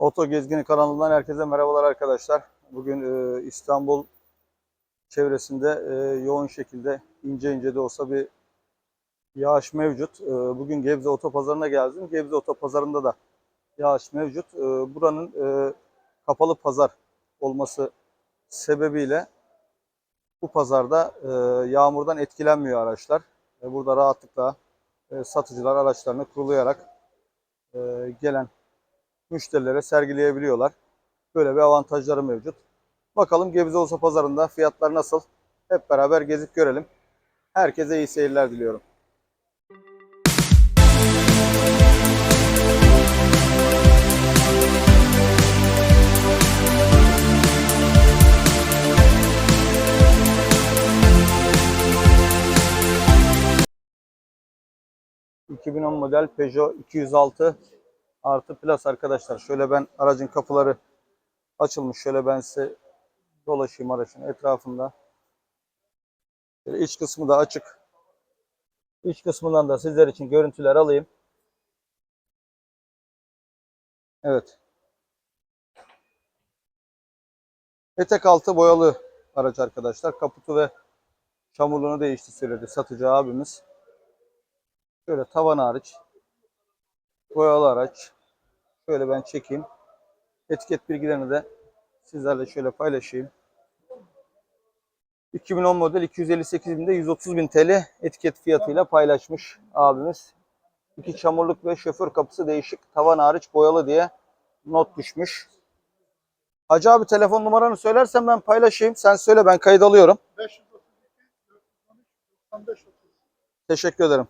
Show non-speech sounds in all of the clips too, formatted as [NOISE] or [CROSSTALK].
Oto Gezgini kanalından herkese merhabalar arkadaşlar. Bugün e, İstanbul çevresinde e, yoğun şekilde ince ince de olsa bir yağış mevcut. E, bugün Gebze Otopazarı'na geldim. Gebze Otopazarı'nda da yağış mevcut. E, buranın e, kapalı pazar olması sebebiyle bu pazarda e, yağmurdan etkilenmiyor araçlar. E, burada rahatlıkla e, satıcılar araçlarını kurulayarak e, gelen müşterilere sergileyebiliyorlar. Böyle bir avantajları mevcut. Bakalım Gebze Olsa Pazarı'nda fiyatlar nasıl? Hep beraber gezip görelim. Herkese iyi seyirler diliyorum. ...2010 model Peugeot 206 artı plus arkadaşlar. Şöyle ben aracın kapıları açılmış. Şöyle ben size dolaşayım aracın etrafında. Şöyle iç kısmı da açık. İç kısmından da sizler için görüntüler alayım. Evet. Etek altı boyalı araç arkadaşlar. Kaputu ve çamurluğunu değişti söyledi satıcı abimiz. Şöyle tavan hariç boyalı araç. Şöyle ben çekeyim. Etiket bilgilerini de sizlerle şöyle paylaşayım. 2010 model 258 binde 130 bin TL etiket fiyatıyla paylaşmış abimiz. İki çamurluk ve şoför kapısı değişik. Tavan hariç boyalı diye not düşmüş. Hacı abi telefon numaranı söylersen ben paylaşayım. Sen söyle ben kayıt alıyorum. 532 95 30. Teşekkür ederim.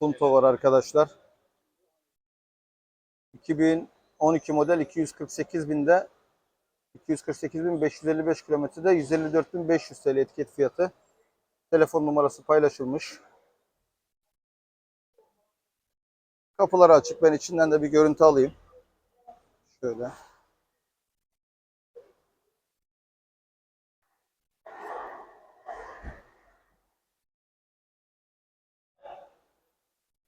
Punto var arkadaşlar. 2012 model 248 binde 248.555 kilometrede 154.500 TL etiket fiyatı. Telefon numarası paylaşılmış. Kapıları açık. Ben içinden de bir görüntü alayım. Şöyle.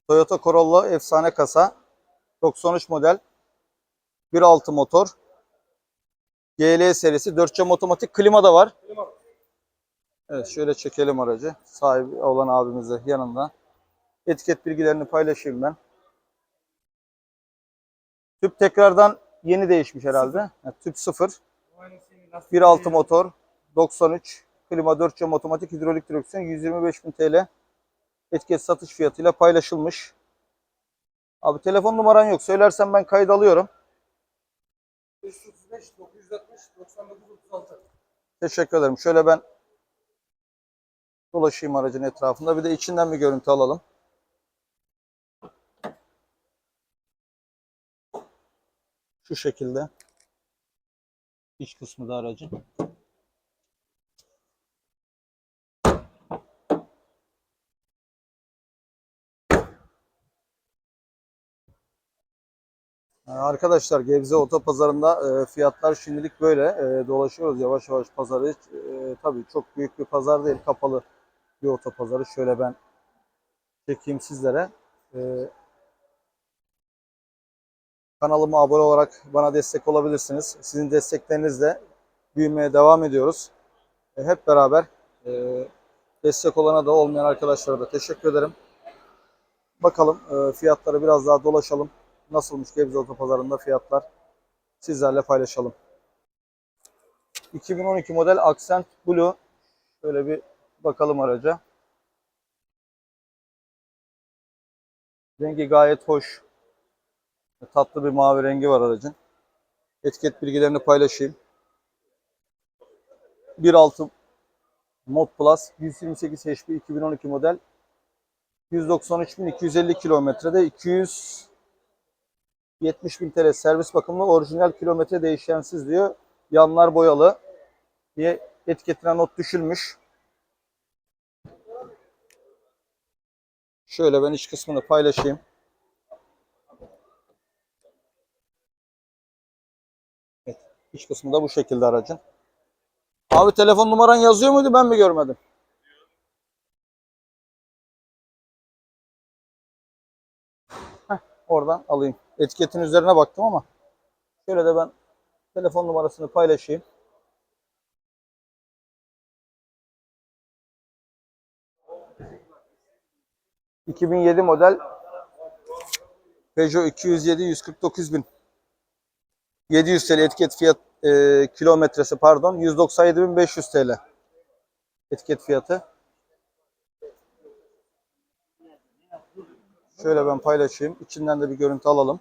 Toyota Corolla efsane kasa. 93 model. 1.6 motor. GL serisi 4 cam otomatik klima da var. Evet şöyle çekelim aracı. Sahibi olan abimize yanında. Etiket bilgilerini paylaşayım ben. Tüp tekrardan yeni değişmiş herhalde. Yani tüp 0. 1.6 motor. 93. Klima 4 cam otomatik hidrolik direksiyon 125.000 TL etiket satış fiyatıyla paylaşılmış. Abi telefon numaran yok. Söylersen ben kayıt alıyorum. 535 960 99 36. Teşekkür ederim. Şöyle ben dolaşayım aracın etrafında. Bir de içinden bir görüntü alalım. Şu şekilde. İç kısmı da aracın. Arkadaşlar Gebze Otopazarı'nda e, fiyatlar şimdilik böyle. E, dolaşıyoruz yavaş yavaş pazarı. E, tabii çok büyük bir pazar değil. Kapalı bir otopazarı. Şöyle ben çekeyim sizlere. Kanalıma abone olarak bana destek olabilirsiniz. Sizin desteklerinizle büyümeye devam ediyoruz. Hep beraber destek olana da olmayan arkadaşlara da teşekkür ederim. Bakalım fiyatları biraz daha dolaşalım. Nasılmış Gebze Otopazarı'nda fiyatlar sizlerle paylaşalım. 2012 model Accent Blue. Şöyle bir bakalım araca. Rengi gayet hoş. Tatlı bir mavi rengi var aracın. Etiket bilgilerini paylaşayım. 1.6 Mod Plus 128 HP 2012 model 193.250 kilometrede 200 70.000 TL servis bakımlı orijinal kilometre değişensiz diyor. Yanlar boyalı diye etiketine not düşülmüş. Şöyle ben iç kısmını paylaşayım. Evet, iç kısmı da bu şekilde aracın. Abi telefon numaran yazıyor muydu ben mi görmedim? Oradan alayım. Etiketin üzerine baktım ama şöyle de ben telefon numarasını paylaşayım. ...2007 model Peugeot 207 149 bin 700 TL etiket fiyat e, kilometresi pardon 197.500 TL etiket fiyatı. Şöyle ben paylaşayım. İçinden de bir görüntü alalım.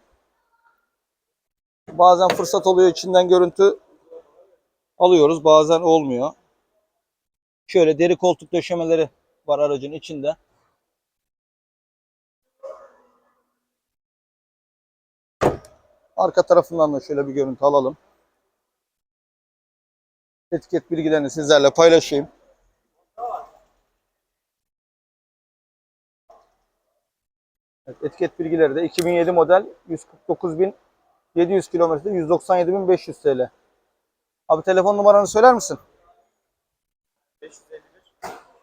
Bazen fırsat oluyor içinden görüntü alıyoruz. Bazen olmuyor. Şöyle deri koltuk döşemeleri var aracın içinde. Arka tarafından da şöyle bir görüntü alalım. Etiket bilgilerini sizlerle paylaşayım. Evet, etiket bilgileri de 2007 model 149.700 kilometre 197.500 TL. Abi telefon numaranı söyler misin? 551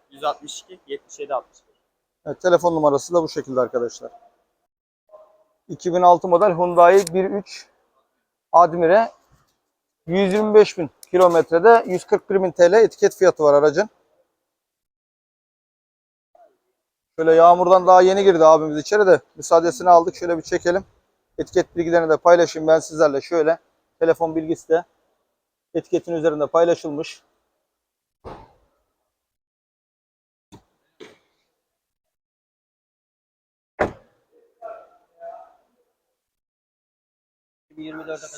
162 77 61. Evet, telefon numarası da bu şekilde arkadaşlar. 2006 model Hyundai 1.3 Admire 125.000 kilometrede 141.000 TL etiket fiyatı var aracın. Şöyle yağmurdan daha yeni girdi abimiz içeri de müsaadesini aldık. Şöyle bir çekelim. Etiket bilgilerini de paylaşayım ben sizlerle şöyle. Telefon bilgisi de etiketin üzerinde paylaşılmış.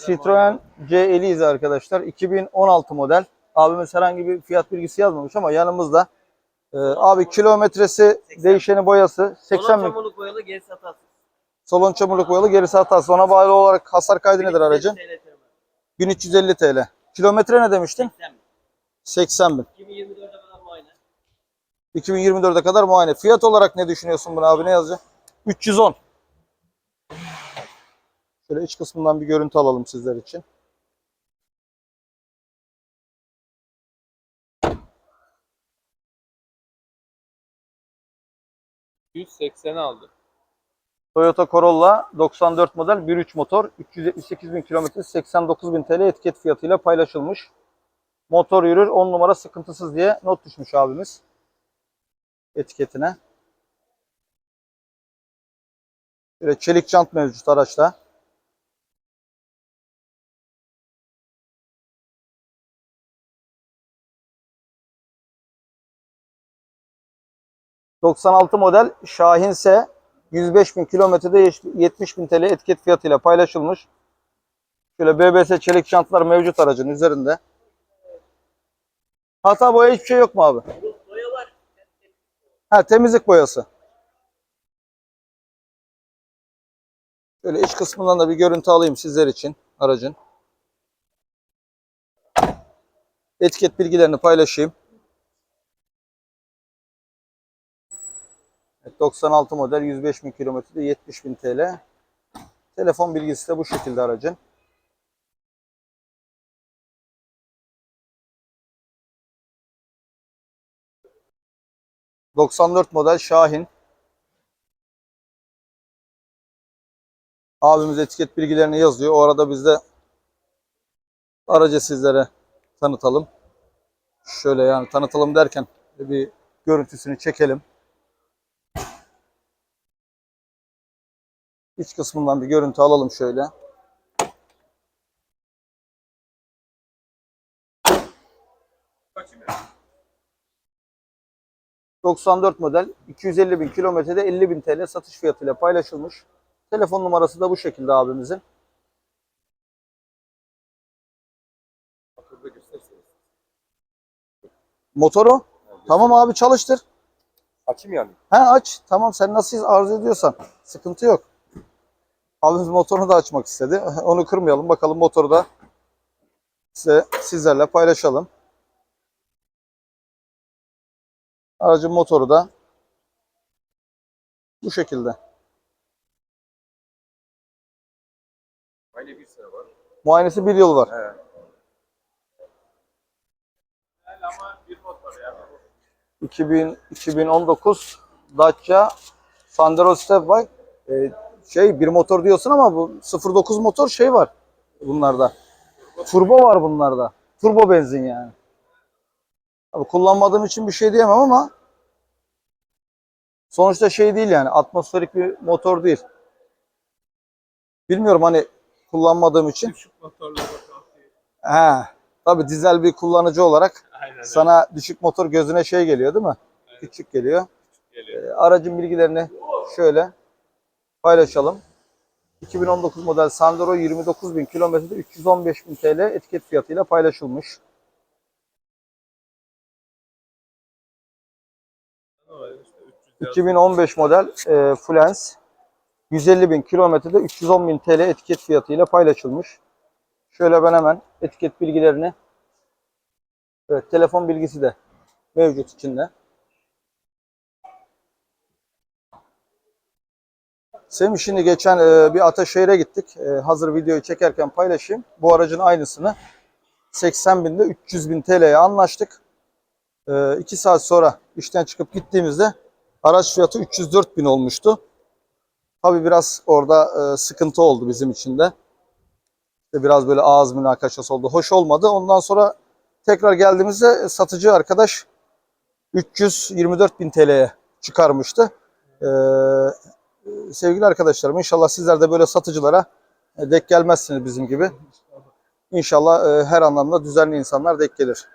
Citroen C Elise arkadaşlar. 2016 model. Abimiz herhangi bir fiyat bilgisi yazmamış ama yanımızda. Ee, abi kilometresi, 80. değişeni boyası 80 Son bin. çamurluk boyalı geri satarız. Salon çamurluk boyalı gerisi hatası. Ona bağlı olarak hasar kaydı nedir aracın? 1350 TL. 1350 TL. Kilometre ne demiştin? 80 80 bin. bin. 2024'e kadar muayene. 2024'e kadar muayene. Fiyat olarak ne düşünüyorsun buna abi? Ne yazacak? 310. Şöyle iç kısmından bir görüntü alalım sizler için. Aldı. Toyota Corolla 94 model 1.3 motor 378 bin kilometre 89 bin TL etiket fiyatıyla paylaşılmış. Motor yürür 10 numara sıkıntısız diye not düşmüş abimiz etiketine. Böyle çelik jant mevcut araçta. ...96 model Şahin S 105 bin kilometrede 70 bin TL etiket fiyatıyla paylaşılmış. Şöyle BBS çelik jantlar mevcut aracın üzerinde. Hata boya hiçbir şey yok mu abi? Boya var. Ha temizlik boyası. Şöyle iç kısmından da bir görüntü alayım sizler için aracın. Etiket bilgilerini paylaşayım. 96 model 105 bin kilometrede 70 bin TL. Telefon bilgisi de bu şekilde aracın. ...94 model Şahin. Abimiz etiket bilgilerini yazıyor. O arada biz de... ...aracı sizlere tanıtalım. Şöyle yani tanıtalım derken... ...bir görüntüsünü çekelim. İç kısmından bir görüntü alalım şöyle. Kaçım 94 model 250 bin kilometrede 50 bin TL satış fiyatıyla paylaşılmış. Telefon numarası da bu şekilde abimizin. Motoru tamam abi çalıştır. Açayım yani. He aç. Tamam sen nasıl arzu ediyorsan. Sıkıntı yok. Abimiz motorunu da açmak istedi. [LAUGHS] Onu kırmayalım. Bakalım motoru da size, sizlerle paylaşalım. Aracın motoru da bu şekilde. Aynı bir sene var. Muayenesi bir yıl var. He. Ama bir mod var ya. 2000, 2019 Dacia Sandero Stepway. E, Şey bir motor diyorsun ama bu 09 motor şey var bunlarda. Turbo var bunlarda. Turbo benzin yani. Abi kullanmadığım için bir şey diyemem ama sonuçta şey değil yani atmosferik bir motor değil. Bilmiyorum hani kullanmadığım için. He. Tabii dizel bir kullanıcı olarak Aynen sana düşük motor gözüne şey geliyor değil mi? Küçük geliyor. geliyor. Ee, Aracın bilgilerini şöyle paylaşalım. 2019 model Sandero 29.000 kilometrede 315.000 TL etiket fiyatıyla paylaşılmış. Ama işte 300 yaz- 2015 model e, Fluence 150.000 kilometrede 310.000 TL etiket fiyatıyla paylaşılmış. Şöyle ben hemen etiket bilgilerini Evet, telefon bilgisi de mevcut içinde. Semih şimdi geçen e, bir Ataşehir'e gittik. E, hazır videoyu çekerken paylaşayım. Bu aracın aynısını 80 binde 300 bin TL'ye anlaştık. 2 saat sonra işten çıkıp gittiğimizde araç fiyatı 304 bin olmuştu. Tabi biraz orada e, sıkıntı oldu bizim için de. İşte biraz böyle ağız münakaşası oldu. Hoş olmadı. Ondan sonra tekrar geldiğimizde satıcı arkadaş 324 bin TL'ye çıkarmıştı. Ee, sevgili arkadaşlarım inşallah sizler de böyle satıcılara e, denk gelmezsiniz bizim gibi. İnşallah e, her anlamda düzenli insanlar denk gelir.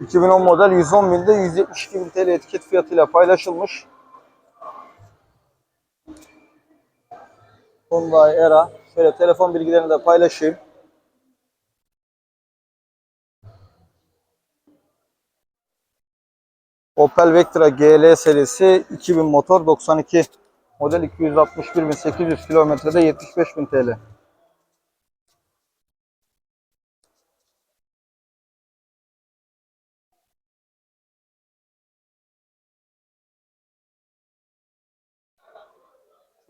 2010 model 110 binde 172 bin TL etiket fiyatıyla paylaşılmış. Hyundai Era. Şöyle telefon bilgilerini de paylaşayım. Opel Vectra GL serisi 2000 motor 92 model 261.800 kilometrede 75.000 TL.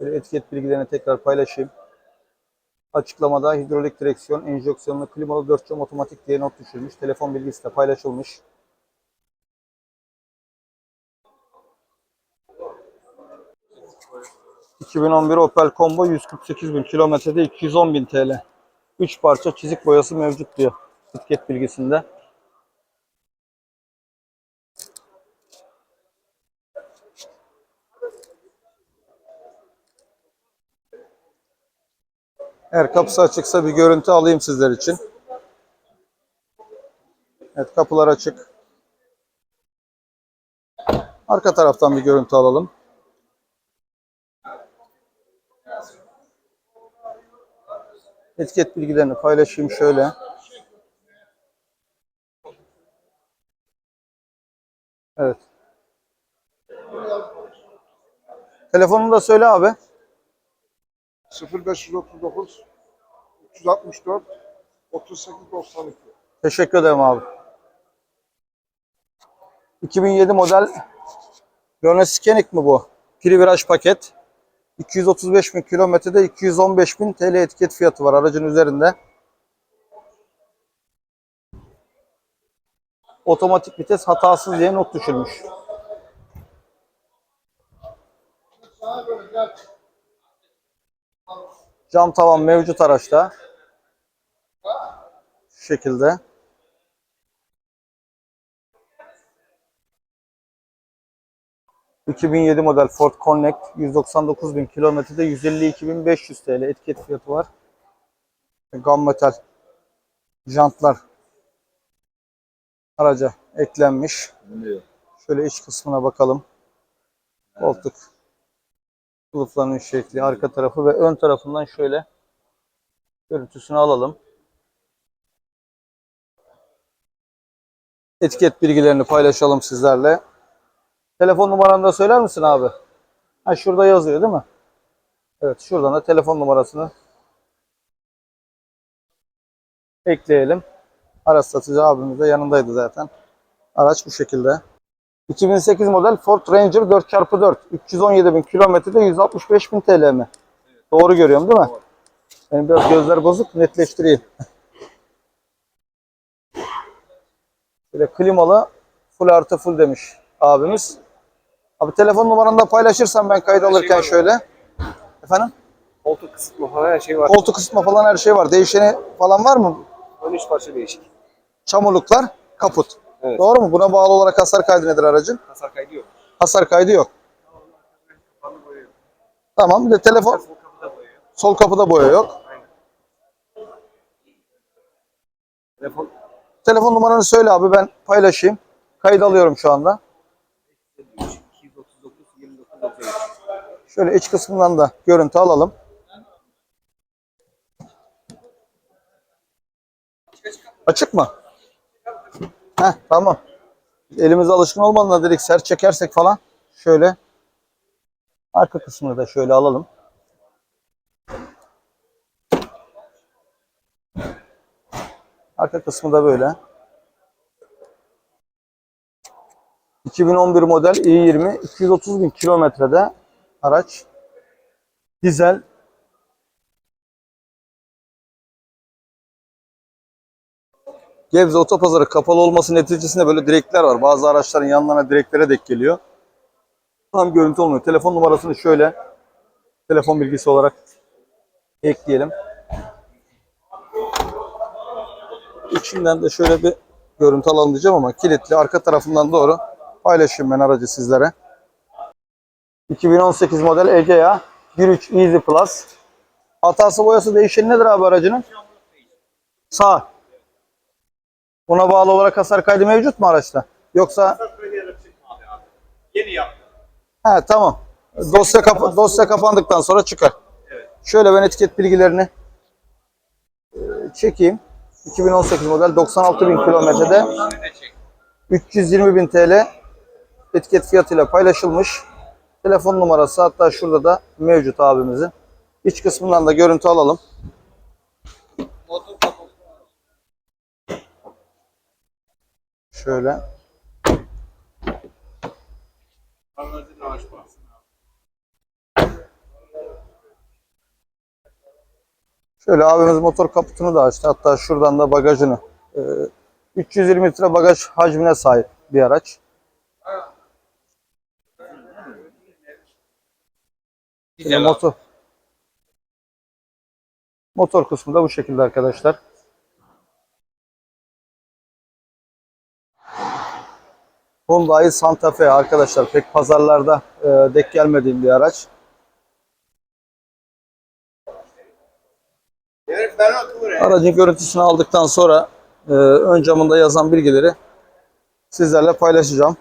Etiket bilgilerini tekrar paylaşayım. Açıklamada hidrolik direksiyon, enjeksiyonlu klimalı 4 cam otomatik diye not düşülmüş. Telefon bilgisi de paylaşılmış. ...2011 Opel Combo 148 bin kilometrede 210 bin TL. 3 parça çizik boyası mevcut diyor etiket bilgisinde. Eğer kapısı açıksa bir görüntü alayım sizler için. Evet kapılar açık. Arka taraftan bir görüntü alalım. Etiket bilgilerini paylaşayım şöyle. Evet. Telefonunu da söyle abi. 0539 364 38 92. Teşekkür ederim abi. 2007 model Renault Scenic mi bu? Piri viraj paket. 235 bin kilometrede 215 bin TL etiket fiyatı var aracın üzerinde. Otomatik vites hatasız diye not düşülmüş. Cam tavan mevcut araçta. Şu şekilde. ...2007 model Ford Connect 199 bin kilometrede 152.500 TL etiket fiyatı var. Gam metal jantlar araca eklenmiş. Şöyle iç kısmına bakalım. Koltuk kılıflarının şekli, arka tarafı ve ön tarafından şöyle görüntüsünü alalım. Etiket bilgilerini paylaşalım sizlerle. Telefon numaranı da söyler misin abi? Ha şurada yazıyor değil mi? Evet şuradan da telefon numarasını ekleyelim. Araç satıcı abimiz de yanındaydı zaten. Araç bu şekilde. 2008 model Ford Ranger 4x4. 317 bin kilometrede 165 bin TL mi? Doğru görüyorum değil mi? Benim biraz gözler bozuk netleştireyim. Böyle klimalı full artı full demiş abimiz. Abi telefon numaranı da paylaşırsan ben kayıt alırken şöyle. Efendim? Koltuk kısıtma falan her şey var. Koltuk ısıtma falan her şey var. Değişeni falan var mı? 13 parça değişik. Çamurluklar, kaput. Evet. Doğru mu? Buna bağlı olarak hasar kaydı nedir aracın? Hasar kaydı yok. Hasar kaydı yok. Tamam. Bir de telefon Sol kapıda boyuyor. sol kapıda boya yok. Telefon Telefon numaranı söyle abi ben paylaşayım. Kayıt alıyorum şu anda. Şöyle iç kısmından da görüntü alalım. Açık mı? Heh, tamam. Elimize alışkın olmadığında dedik sert çekersek falan şöyle arka kısmını da şöyle alalım. Arka kısmı da böyle. 2011 model i20 230 bin kilometrede araç. Dizel. Gebze Otopazarı kapalı olması neticesinde böyle direkler var. Bazı araçların yanlarına direklere dek geliyor. Tam görüntü olmuyor. Telefon numarasını şöyle telefon bilgisi olarak ekleyelim. İçinden de şöyle bir görüntü alalım diyeceğim ama kilitli. Arka tarafından doğru paylaşayım ben aracı sizlere. 2018 model Egea 1.3 Easy Plus. Hatası boyası değişeni nedir abi aracının? Sağ. Buna bağlı olarak hasar kaydı mevcut mu araçta? Yoksa Yeni yaptım. he tamam. Dosya kapa- dosya kapandıktan sonra çıkar. Şöyle ben etiket bilgilerini e, çekeyim. 2018 model 96 bin kilometrede 320 bin TL etiket fiyatıyla paylaşılmış. Telefon numarası hatta şurada da mevcut abimizin. İç kısmından da görüntü alalım. Şöyle. Şöyle abimiz motor kaputunu da açtı. Hatta şuradan da bagajını. Ee, 320 litre bagaj hacmine sahip bir araç. Yine motor. Motor kısmı da bu şekilde arkadaşlar. Hyundai Santa Fe arkadaşlar pek pazarlarda e, denk gelmediğim bir araç. Aracın görüntüsünü aldıktan sonra e, ön camında yazan bilgileri sizlerle paylaşacağım.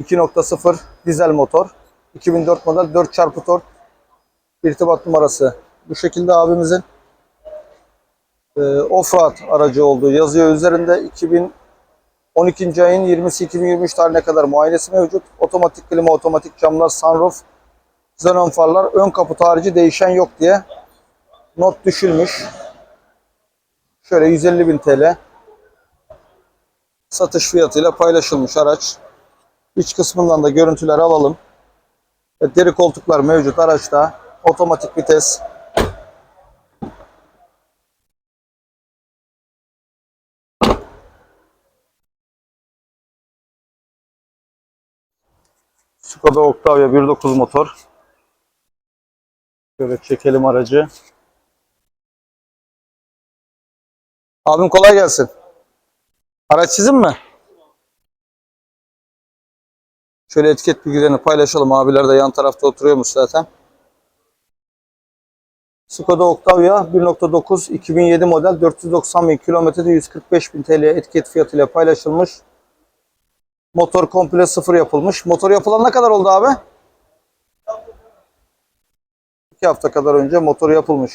2.0 dizel motor. 2004 model 4 çarpı tork. İrtibat numarası bu şekilde abimizin. E, Offroad aracı olduğu yazıyor üzerinde. 2012. ayın 20'si 2023 tarihine kadar muayenesi mevcut. Otomatik klima, otomatik camlar, sunroof, Xenon farlar, ön kaput harici değişen yok diye not düşülmüş. Şöyle 150 bin TL satış fiyatıyla paylaşılmış araç. İç kısmından da görüntüleri alalım. Deri koltuklar mevcut araçta. Otomatik vites. Skoda Octavia 1.9 motor. Şöyle çekelim aracı. Abim kolay gelsin. Araç sizin mi? Şöyle etiket bilgilerini paylaşalım. Abiler de yan tarafta oturuyormuş zaten. Skoda Octavia 1.9 2007 model 490 bin kilometrede 145 bin TL etiket fiyatıyla paylaşılmış. Motor komple sıfır yapılmış. Motor yapılan ne kadar oldu abi? 2 hafta kadar önce motor yapılmış.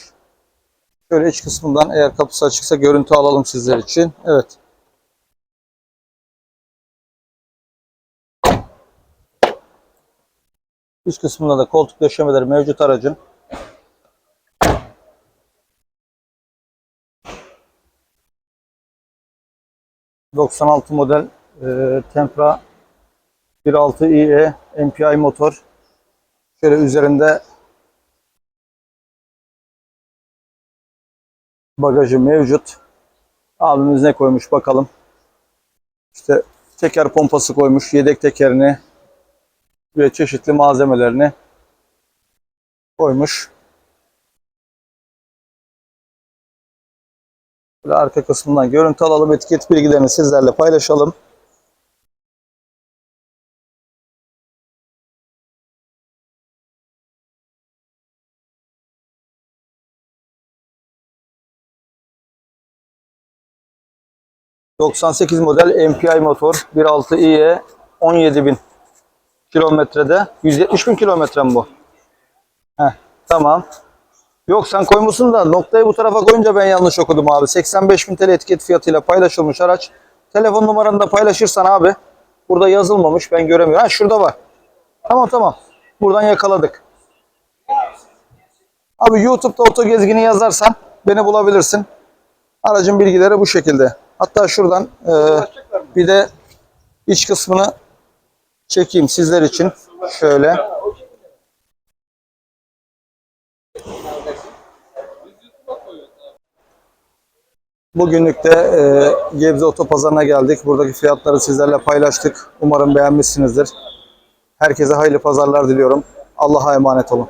Şöyle iç kısmından eğer kapısı açıksa görüntü alalım sizler için. Evet. İç kısmında da koltuk döşemeleri mevcut aracın. ...96 model e, Tempra 1.6 IE MPI motor. Şöyle üzerinde bagajı mevcut. Abimiz ne koymuş bakalım. İşte teker pompası koymuş, yedek tekerini ve çeşitli malzemelerini koymuş. Böyle arka kısmından görüntü alalım, etiket bilgilerini sizlerle paylaşalım. ...98 model MPI motor 1.6 iE 17.000 kilometrede 170 bin kilometre mi bu? Heh, tamam. Yok sen koymuşsun da noktayı bu tarafa koyunca ben yanlış okudum abi. 85 bin TL etiket fiyatıyla paylaşılmış araç. Telefon numaranı da paylaşırsan abi. Burada yazılmamış ben göremiyorum. Ha şurada var. Tamam tamam. Buradan yakaladık. Abi YouTube'da oto gezgini yazarsan beni bulabilirsin. Aracın bilgileri bu şekilde. Hatta şuradan e, bir de iç kısmını çekeyim sizler için. Şöyle. Bugünlük de e, Gebze Otopazarı'na geldik. Buradaki fiyatları sizlerle paylaştık. Umarım beğenmişsinizdir. Herkese hayırlı pazarlar diliyorum. Allah'a emanet olun.